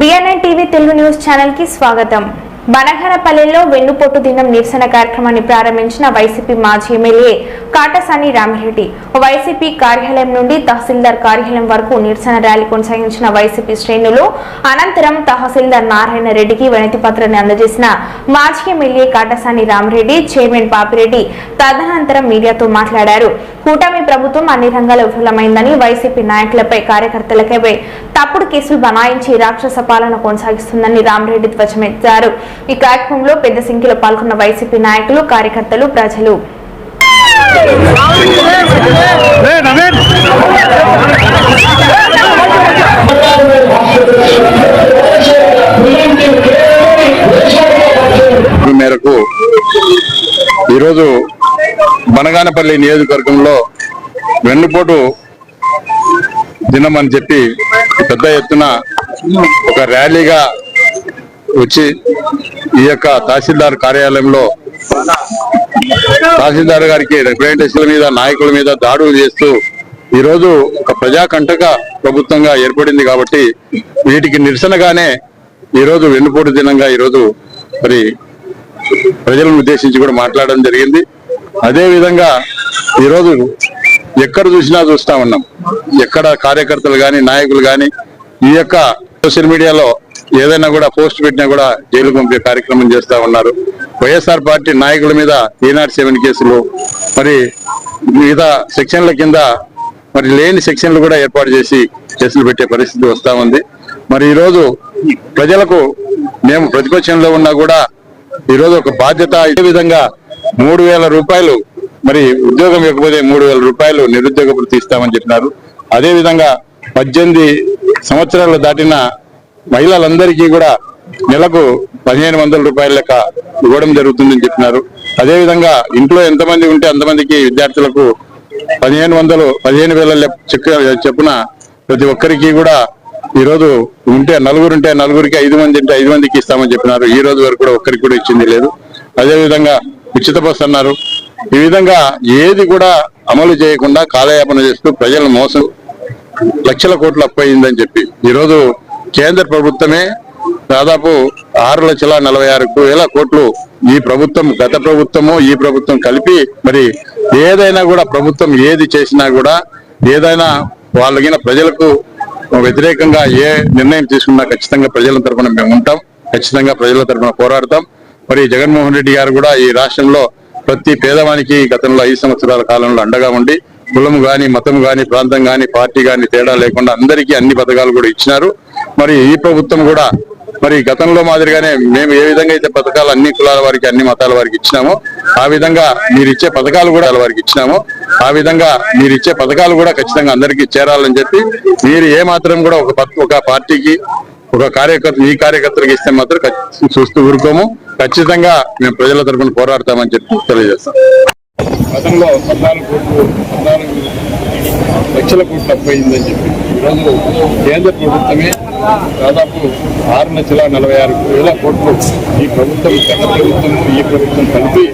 BNN TV Telugu news ఛానల్కి స్వాగతం. బనగనపల్లెలో వెన్నుపోటు దినం నిరసన కార్యక్రమాన్ని ప్రారంభించిన వైసీపీ మాజీ ఎమ్మెల్యే కాటసాని రామిరెడ్డి వైసీపీ కార్యాలయం నుండి తహసీల్దార్ కార్యాలయం వరకు నిరసన ర్యాలీ కొనసాగించిన వైసీపీ శ్రేణులు అనంతరం తహసీల్దార్ నారాయణ రెడ్డికి వినతి పత్రాన్ని అందజేసిన మాజీ ఎమ్మెల్యే కాటసాని రామిరెడ్డి చైర్మన్ పాపిరెడ్డి తదనంతరం మీడియాతో మాట్లాడారు. కూటమి ప్రభుత్వం అన్ని రంగాల్లో విఫలమైందని వైసీపీ నాయకులపై కార్యకర్తలపై తప్పుడు కేసులు బనాయించి రాక్షస పాలన కొనసాగిస్తుందని రామిరెడ్డి ధ్వజమెత్తారు. ఈ కార్యక్రమంలో పెద్ద సంఖ్యలో పాల్గొన్న వైసీపీ నాయకులు కార్యకర్తలు ప్రజలు మేరకు ఈరోజు బనగానపల్లి నియోజకవర్గంలో వెన్నుపోటు దినం అని చెప్పి పెద్ద ఎత్తున ఒక ర్యాలీగా వచ్చి ఈ యొక్క తహసీల్దార్ కార్యాలయంలో తహసీల్దార్ గారికి రిప్రజెంటేషన్ల మీద నాయకుల మీద దాడులు చేస్తూ ఈరోజు ఒక ప్రజాకంటక ప్రభుత్వంగా ఏర్పడింది కాబట్టి వీటికి నిరసనగానే ఈరోజు వెన్నుపోటు దినంగా ఈరోజు మరి ప్రజలను ఉద్దేశించి కూడా మాట్లాడడం జరిగింది. అదేవిధంగా ఈరోజు ఎక్కడ చూసినా చూస్తా ఉన్నాం. ఎక్కడ కార్యకర్తలు కానీ నాయకులు కానీ ఈ యొక్క సోషల్ మీడియాలో ఏదైనా కూడా పోస్ట్ పెట్టినా కూడా జైలు పంపే కార్యక్రమం చేస్తా ఉన్నారు. వైఎస్ఆర్ పార్టీ నాయకుల మీద ఈనాడు సెవెన్ కేసులు మరి మిగతా సెక్షన్ల కింద మరి లేని సెక్షన్లు కూడా ఏర్పాటు చేసి కేసులు పెట్టే పరిస్థితి వస్తా ఉంది. మరి ఈరోజు ప్రజలకు మేము ప్రతిపక్షంలో ఉన్నా కూడా ఈరోజు ఒక బాధ్యత ఇదే విధంగా మూడు వేల రూపాయలు మరి ఉద్యోగం ఇవ్వకపోతే మూడు వేల రూపాయలు నిరుద్యోగ వృత్తి ఇస్తామని చెప్పినారు. అదేవిధంగా పద్దెనిమిది సంవత్సరాలు దాటిన మహిళలందరికీ కూడా నెలకు పదిహేను వందల రూపాయల లెక్క ఇవ్వడం జరుగుతుందని చెప్పినారు. అదేవిధంగా ఇంట్లో ఎంతమంది ఉంటే అంతమందికి విద్యార్థులకు పదిహేను వందలు పదిహేను వేల లెప్- చెప్పున ప్రతి ఒక్కరికి కూడా ఈ రోజు ఉంటే నలుగురు ఉంటే నలుగురికి ఐదు మంది ఉంటే ఐదు మందికి ఇస్తామని చెప్పినారు. ఈ రోజు వరకు కూడా ఒక్కరికి కూడా ఇచ్చింది లేదు. అదేవిధంగా ఉచిత బస్సు అన్నారు. ఈ విధంగా ఏది కూడా అమలు చేయకుండా కాలయాపన చేస్తూ ప్రజలను మోసం లక్షల కోట్లు అప్పయిందని చెప్పి ఈరోజు కేంద్ర ప్రభుత్వమే దాదాపు ఆరు లక్షల నలభై ఆరు వేల కోట్లు ఈ ప్రభుత్వం గత ప్రభుత్వము ఈ ప్రభుత్వం కలిపి మరి ఏదైనా కూడా ప్రభుత్వం ఏది చేసినా కూడా ఏదైనా వాళ్ళగిన ప్రజలకు వ్యతిరేకంగా ఏ నిర్ణయం తీసుకున్నా ఖచ్చితంగా ప్రజల తరపున మేము ఉంటాం ఖచ్చితంగా ప్రజల తరపున పోరాడతాం. మరి జగన్మోహన్ రెడ్డి గారు కూడా ఈ రాష్ట్రంలో ప్రతి పేదవానికి గతంలో ఐదు సంవత్సరాల కాలంలో అండగా ఉండి కులం గాని మతం గాని ప్రాంతం గాని పార్టీ గాని తేడా లేకుండా అందరికీ అన్ని పథకాలు కూడా ఇచ్చినారు. మరి ఈ ప్రభుత్వం కూడా మరి గతంలో మాదిరిగానే మేము ఏ విధంగా అయితే పథకాలు అన్ని కులాల వారికి అన్ని మతాల వారికి ఇచ్చినామో ఆ విధంగా మీరు ఇచ్చే పథకాలు కూడా వారికి ఇచ్చినామో ఆ విధంగా మీరు ఇచ్చే పథకాలు కూడా ఖచ్చితంగా అందరికీ చేరాలని చెప్పి మీరు ఏ మాత్రం కూడా ఒక ఒక పార్టీకి ఒక కార్యకర్త ఈ కార్యకర్తలకు ఇస్తే మాత్రం చూస్తూ ఊరుకోము. ఖచ్చితంగా మేము ప్రజల తరఫున పోరాడతామని చెప్పి తెలియజేస్తాం. గతంలో పద్నాలుగు కోట్లు పద్నాలుగు లక్షల కోట్లు అప్పయిందని చెప్పి ఈరోజు కేంద్ర ప్రభుత్వమే దాదాపు ఆరు లక్షల నలభై ఆరు వేల కోట్లు ఈ ప్రభుత్వం గత ప్రభుత్వము ఈ ప్రభుత్వం కలిపి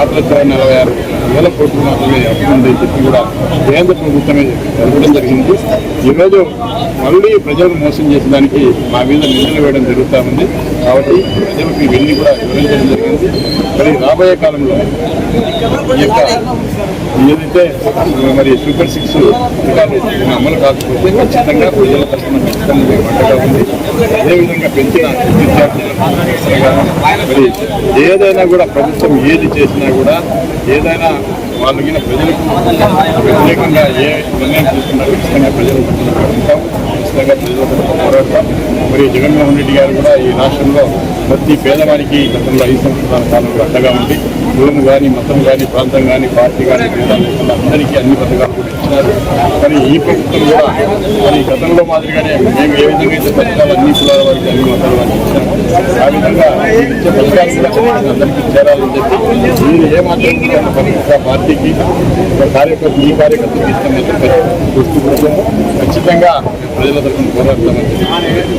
ఆరు లక్షల నలభై ఆరు వేల కోట్లు మాత్రమే అప్పుందని చెప్పి కూడా కేంద్ర ప్రభుత్వమే జరగడం జరిగింది. ఈరోజు మళ్ళీ ప్రజలను మోసం చేసడానికి మా మీద నిందలు వేయడం జరుగుతూ ఉంది. కాబట్టి ప్రజలకు ఇవన్నీ కూడా వివరించడం జరిగింది. మరి రాబోయే కాలంలో ఈ యొక్క ఏదైతే మరి సూపర్ సిక్స్ పథకాలు అమలు కాకపోతే ఖచ్చితంగా ప్రజల తరఫున ఖచ్చితంగా మేము ఉంది. అదేవిధంగా పెంచిన మరి ఏదైనా కూడా ప్రభుత్వం ఏది చేసినా కూడా ఏదైనా వాళ్ళకి ప్రజలకు వ్యతిరేకంగా ఏ నిర్ణయం తీసుకున్నా ఖచ్చితంగా ప్రజలు ఉంటాం ఖచ్చితంగా ప్రజల పోరాడతాం మరి జగన్మోహన్ రెడ్డి గారు కూడా ఈ రాష్ట్రంలో ప్రతి పేదవానికి గతంలో ఐదు సంవత్సరాల కాలంలో అండగా ఉంది కులం కానీ మతం కానీ ప్రాంతం కానీ పార్టీ కానీ తేడా లేకుండా అందరికీ అన్ని పథకాలు కూడా ఇచ్చినారు. కానీ ఈ ప్రభుత్వం కూడా మరి గతంలో మాదిరిగానే మేము ఏ విధంగా అయితే పథకాలు అన్ని కులాల వారికి అన్ని మతాల వారికి ఇచ్చాము ఆ విధంగా ఇచ్చే పథకాలు కూడా అందరికీ చేరాలని చెప్పి మీరు ఏ మాత్రం కూడా పార్టీకి కార్యకర్త ఈ కార్యకర్తకి ఇస్తామని చెప్పి చూస్తూ కూర్చోము ఖచ్చితంగా ప్రజల తరఫున పోరాడతామని చెప్పి.